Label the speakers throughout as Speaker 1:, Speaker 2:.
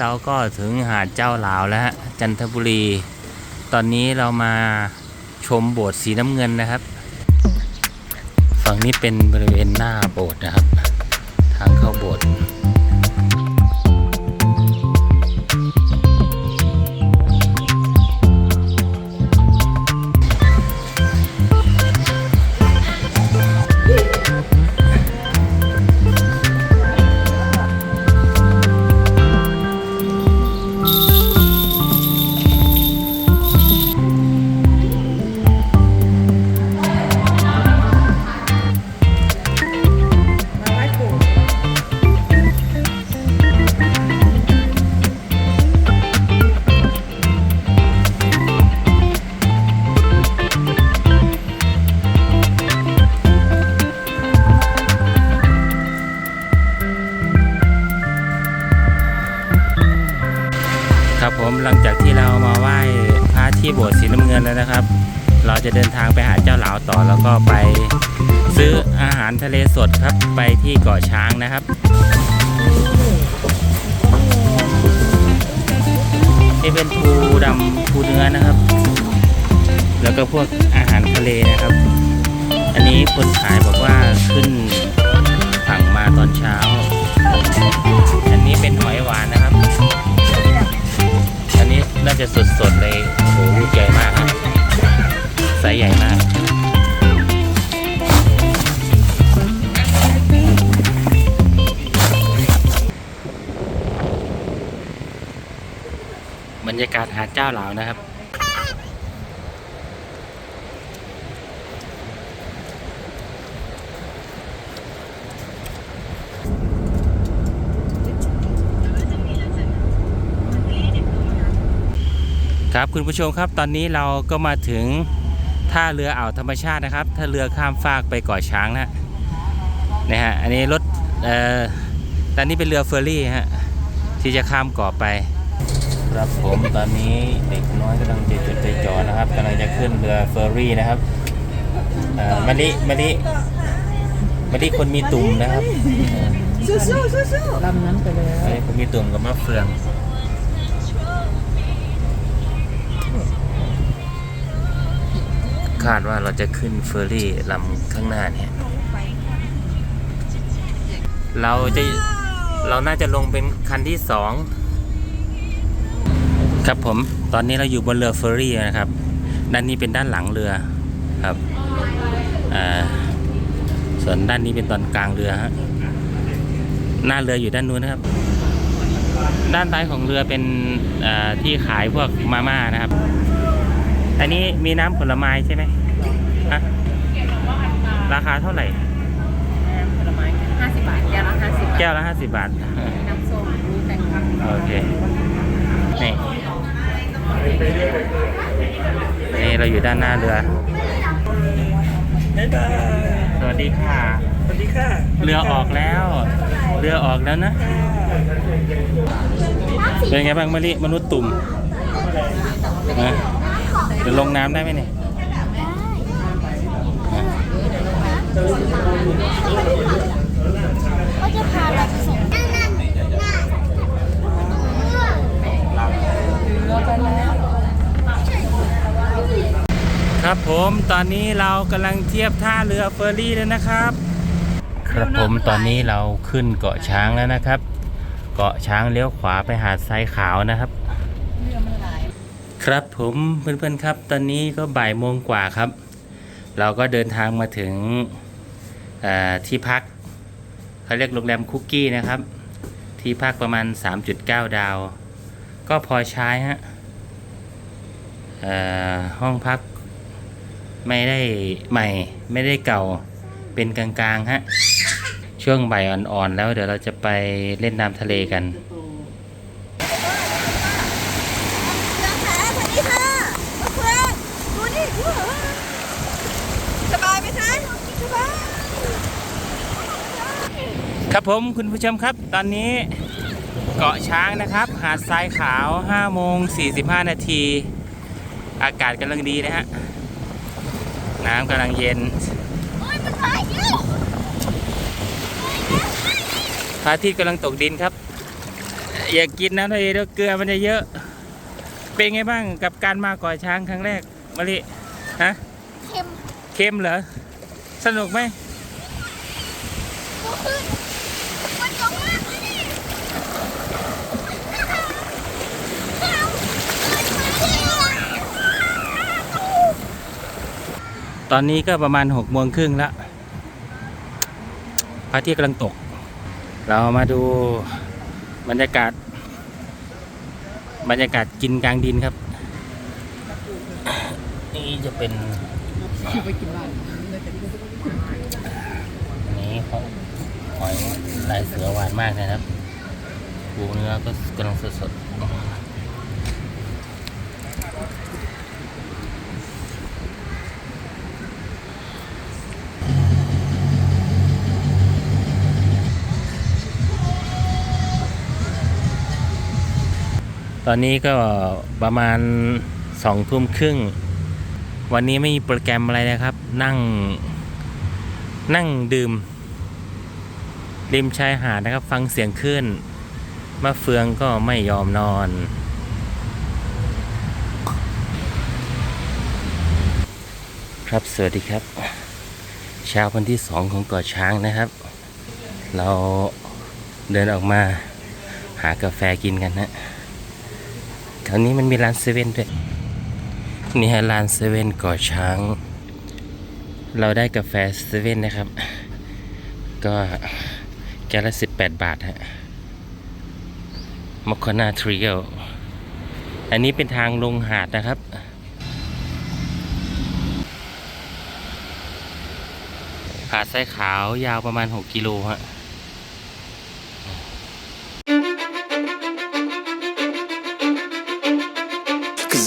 Speaker 1: เราก็ถึงหาดเจ้าหลาวแล้วฮะจันทบุรี ตอนนี้เรามาชมโบสถ์สีน้ำเงินนะครับ ฝั่งนี้เป็นบริเวณหน้าโบสถ์นะครับ ทางเข้าโบสถ์ ก็ไปซื้ออาหารทะเลสดครับไปที่เกาะช้างนะครับ นี่เป็นปูดำปูเนื้อนะครับ แล้วก็พวกอาหารทะเลนะครับ อันนี้คนขายบอกว่าขึ้นสั่งมาตอนเช้า อันนี้เป็นหอยหวานนะครับ อันนี้น่าจะสดๆเลยโอ้โหลูกใหญ่มากครับไซส์ใหญ่มาก รรยากาศหาดเจ้าหลานะครับ ครับคุณผู้ชมครับตอนนี้เราก็มาถึงท่าเรืออ่าวธรรมชาตินะครับท่าเรือข้ามฟากไปเกาะช้างนะนะฮะอันนี้รถเอ่อตอนนี้เป็นเรือเฟอร์รี่ฮะที่จะข้ามเกาะไป ครับผมตอนนี้เด็กน้อยกำลังจะจดใจจ่อนะครับกำลังจะขึ้นเรือเฟอร์รี่นะครับเอ่อมะลิมะลิมะลิคนมีตุ่มนะครับ
Speaker 2: สู้ๆสู้ๆลำนั้นไปเลย
Speaker 1: มะลิคนมีตุ่มกับมะเฟืองคาดว่าเราจะขึ้นเฟอร์รี่ลำข้างหน้าเนี่ย เราจะเราน่าจะลงเป็นคันที่สอง ครับผมตอนนี้เราอยู่บนเรือเฟอร์รี่นะครับด้านนี้เป็นด้านหลังเรือครับอ่าส่วนด้านนี้เป็นตอนกลางเรือฮะหน้าเรืออยู่ด้านนู้นนะครับ ด้านท้ายของเรือเป็นอ่าที่ขายพวกมาม่านะครับ อันนี้มีน้ำผลไม้ใช่ไหมฮะราคาเท่าไหร่
Speaker 2: ผลไม้ห้าสิบบาท แก้วละห้าสิบบาท
Speaker 1: แก้วละห้าสิบบาท
Speaker 2: น้ำส้มมีแตงกวา
Speaker 1: โอเคนี่ นี่เราอยู่ด้านหน้าเรือ
Speaker 3: บ๊ายบาย
Speaker 1: สวัสดีค่ะ
Speaker 3: สวัสดีค่ะ
Speaker 1: เรือออกแล้ว เรือออกแล้วนะ เป็นไงบ้างมะลิมนุษย์ตุ่มนะจะลงน้ำได้ไหมเนี่ยนะ
Speaker 4: ก็จะพาเราไปส่งนั่นนั่นน่ะ
Speaker 1: ครับผมตอนนี้เรากำลังเทียบท่าเรือเฟอร์รี่แล้วนะครับ ครับผมตอนนี้เราขึ้นเกาะช้างแล้วนะครับ เกาะช้างเลี้ยวขวาไปหาดทรายขาวนะครับ ครับผมเพื่อนๆครับ ตอนนี้ก็บ่ายโมงกว่าครับ เราก็เดินทางมาถึงที่พักเขาเรียกโรงแรมคุกกี้นะครับ ที่พักประมาณ 3.9 ดาว ก็พอใช้ฮะอ่อห้องพัก ไม่ได้ใหม่ ไม่ได้เก่าเป็นกลางๆฮะช่วงบ่ายอ่อนๆ แล้วเดี๋ยวเราจะไปเล่นน้ำทะเลกัน
Speaker 4: สบายไหมคะสบาย
Speaker 1: ครับผมคุณผู้ชมครับตอนนี้ เกาะช้างนะครับ หาดทรายขาว5โมง45 นาที อากาศกำลังดีนะฮะ น้ำกำลังเย็น
Speaker 4: โอ้ยมันมาเยอะ
Speaker 1: พระอาทิตย์กำลังตกดินครับ อย่ากินน้ำทะเลเดี๋ยวเกลือมันจะเยอะ เป็นไงบ้างกับการมาเกาะช้างครั้งแรกมะลิฮะ
Speaker 4: เค็ม
Speaker 1: เค็มเหรอ สนุกไหม
Speaker 4: ก็คือมันยกมากเลยนี่
Speaker 1: ตอนนี้ก็ประมาณหกโมงครึ่งแล้วพระอาทิตย์กำลังตก เรามาดูบรรยากาศ บรรยากาศกินกลางดินครับ นี่จะเป็นนนี้เขาหอยลายเสือหวานมากนะครับปูเนื้อก็กำลังสดๆ ตอนนี้ก็ประมาณสองทุ่มครึ่ง วันนี้ไม่มีโปรแกรมอะไรนะครับ นั่ง นั่งดื่ม ริมชายหาดนะครับ ฟังเสียงคลื่นมะเฟืองก็ไม่ยอมนอนครับสวัสดีครับ เช้าวันที่สองของเกาะช้างนะครับ เราเดินออกมาหากาแฟกินกันนะ แถวนี้มันมีร้านเซเว่นด้วย นี่ฮะร้านเซเว่นก่อช้าง เราได้กาแฟเซเว่นนะครับ ก็แก้วละสิบแปดบาทฮะมอคคานาทริโออันนี้เป็นทางลงหาดนะครับ หาดทรายขาวยาวประมาณ 6 กิโลฮะ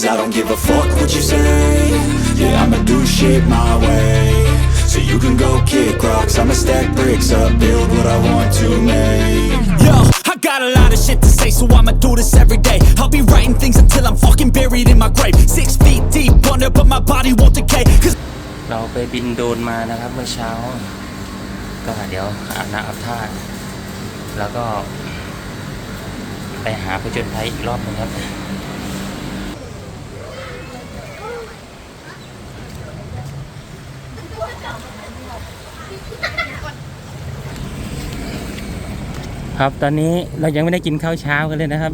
Speaker 5: Cause I don't give a fuck what you say Yeah, I'ma do shit my way So you can go kick rocks I'ma stack bricks up, build what I want to make
Speaker 3: Yo, I got a lot of shit to say, so I'ma do this every day. I'll be writing things until I'm fucking buried in my grave. Six feet deep under, but my body won't decay. Cause
Speaker 1: เราไปบินโดรนมานะครับเมื่อเช้า ก็เดี๋ยวอาบน้ำอาบท่า แล้วก็ ไปหาผจญภัยอีกรอบหนึงครับ ครับตอนนี้เรายังไม่ได้กินข้าวเช้ากันเลยนะครับ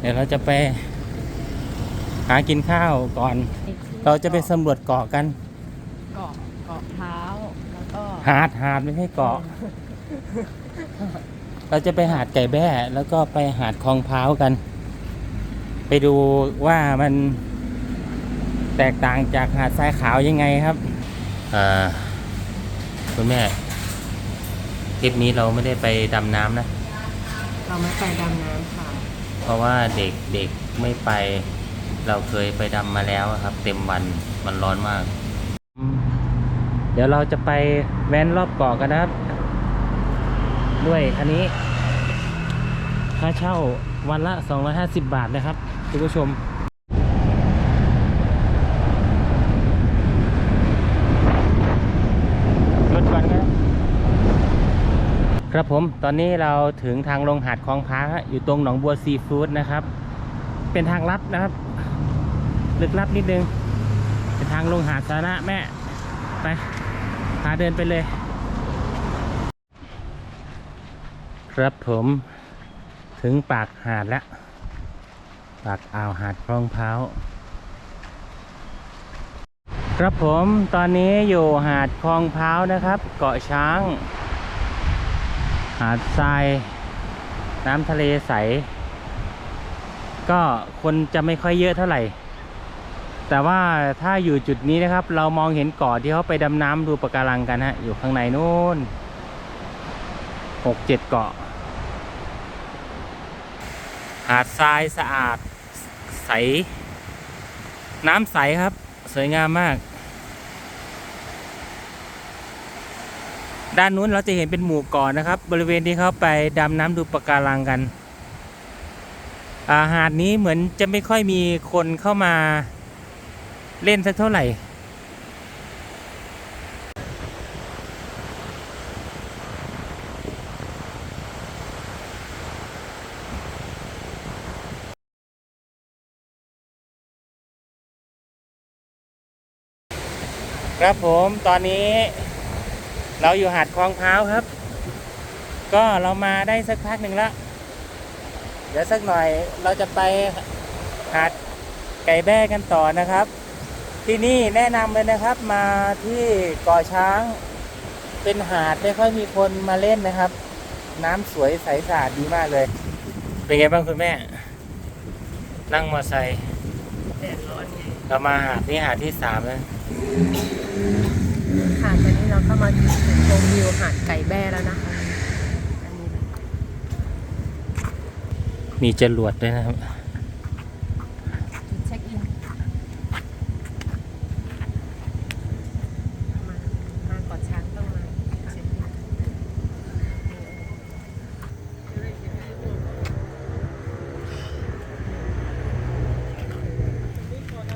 Speaker 1: เดี๋ยวเราจะไปหากินข้าวก่อน เราจะไปสำรวจเกาะกัน
Speaker 2: เกาะเกาะเท้าแล้วก็
Speaker 1: หาดหาดไม่ใช่เกาะ เราจะไปหาดไก่แบ้แล้วก็ไปหาดคลองพร้าวกัน ไปดูว่ามันแตกต่างจากหาดทรายขาวยังไงครับอ่า คุณแม่ทริปนี้เราไม่ได้ไปดำน้ำนะ
Speaker 2: เราไม่ไปดำน้ำค่ะ
Speaker 1: เพราะว่าเด็กเด็กไม่ไป เราเคยไปดำมาแล้วอะครับ เต็มวันมันร้อนมาก เดี๋ยวเราจะไปแว้นรอบเกาะกันนะครับ ด้วยอันนี้ ค่าเช่าวันละ 250 บาทนะครับคุณผู้ชม รถก่อนครับ ครับผมตอนนี้เราถึงทางลงหาดคลองพร้าฮะอยู่ตรงหนองบัวซีฟู้ดนะครับ เป็นทางลัดนะครับลึกลับนิดนึง เป็นทางลงหาดสาธารณะแม่ไปพาเดินไปเลย ครับผมถึงปากหาดแล้ว ปากอ่าวหาดคลองพร้าวครับผมตอนนี้อยู่หาดคลองพร้าวนะครับ เกาะช้าง หาดทราย น้ำทะเลใส ก็คนจะไม่ค่อยเยอะเท่าไหร่ แต่ว่าถ้าอยู่จุดนี้นะครับ เรามองเห็นเกาะที่เขาไปดำน้ำดูปะการังกันฮะ อยู่ข้างในนู้นหกเจ็ดเกาะ หาดทรายสะอาดใส น้ำใสครับ สวยงามมาก ด้านนู้นเราจะเห็นเป็นหมู่เกาะนะครับ บริเวณที่เขาไปดำน้ำดูปะการังกันอาหาดนี้เหมือนจะไม่ค่อยมีคนเข้ามาเล่นสักเท่าไหร่ ครับผมตอนนี้ เราอยู่หาดคลองพร้าวครับ ก็เรามาได้สักพักหนึ่งแล้วเดี๋ยวสักหน่อยเราจะไปหาดไก่แบ้กันต่อนะครับ ที่นี่แนะนำเลยนะครับมาที่เกาะช้างเป็นหาดไม่ค่อยมีคนมาเล่นนะครับ น้ำสวยใสสะอาดดีมากเลย เป็นไงบ้างคุณแม่ นั่งมอไซค์
Speaker 2: แดดร้อนไง
Speaker 1: เรามาหาดนี่หาดที่สามแล้ว
Speaker 2: ค่ะตอนนี้เราก็มาถึงจุดชมวิวหาดไก่แบ้แล้วนะคะอันนี้นะ
Speaker 1: มีจรวดด้วยนะครับ
Speaker 2: จุดเช็คอินมามาเก่อนช้างต้องมาเช็คอิน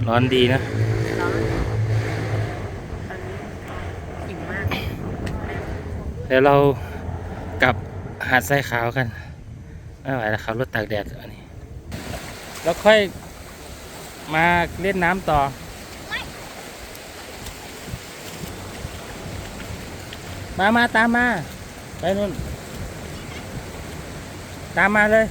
Speaker 1: ร้อนดีนะ
Speaker 2: ร้อนตอนนี้อิ่มมาก
Speaker 1: เดี๋ยวเรากลับหาดทรายขาวกันไม่ไหวแล้วขับรถตากแดดอันนี้ แล้วค่อยมาเล่นน้ำต่อ มามาตามมา ไปนู่น ตามมาเลย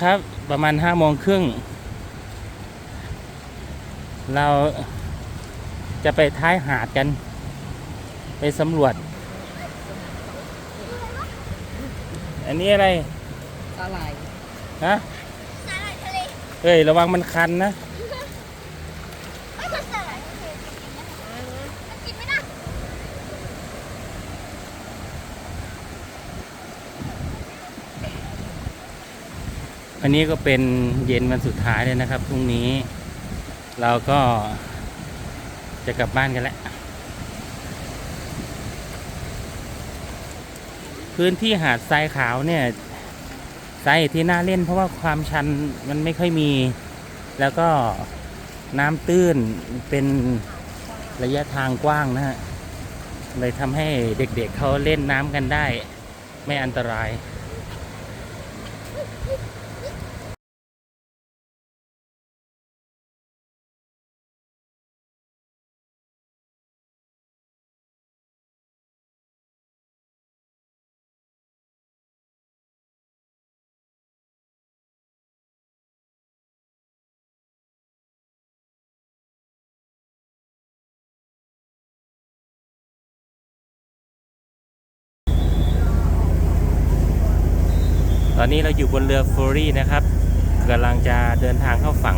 Speaker 1: ครับประมาณห้าโมงครึ่ง เราจะไปท้ายหาดกัน ไปสำรวจ อันนี้อะไร
Speaker 2: สาหร่าย
Speaker 1: ฮะ
Speaker 4: สาหร่ายทะเล
Speaker 1: เฮ้ย ระวังมันคันนะ
Speaker 4: ไม่ใช่สาหร่ายทะเลจริงๆนะคะมันกินไม่ได้
Speaker 1: อันนี้ก็เป็นเย็นวันสุดท้ายเลยนะครับพรุ่งนี้ เราก็จะกลับบ้านกันแล้วพื้นที่หาดทรายขาวเนี่ยสาเหตุที่น่าเล่นเพราะว่าความชันมันไม่ค่อยมี แล้วก็น้ำตื้นเป็นระยะทางกว้างนะฮะเลยทำให้เด็กๆเเขาเล่นน้ำกันได้ ไม่อันตราย อนนี้เราอยู่บนเรือเฟอร์รี่นะครับกำลังจะเดินทางเข้าฝั่ง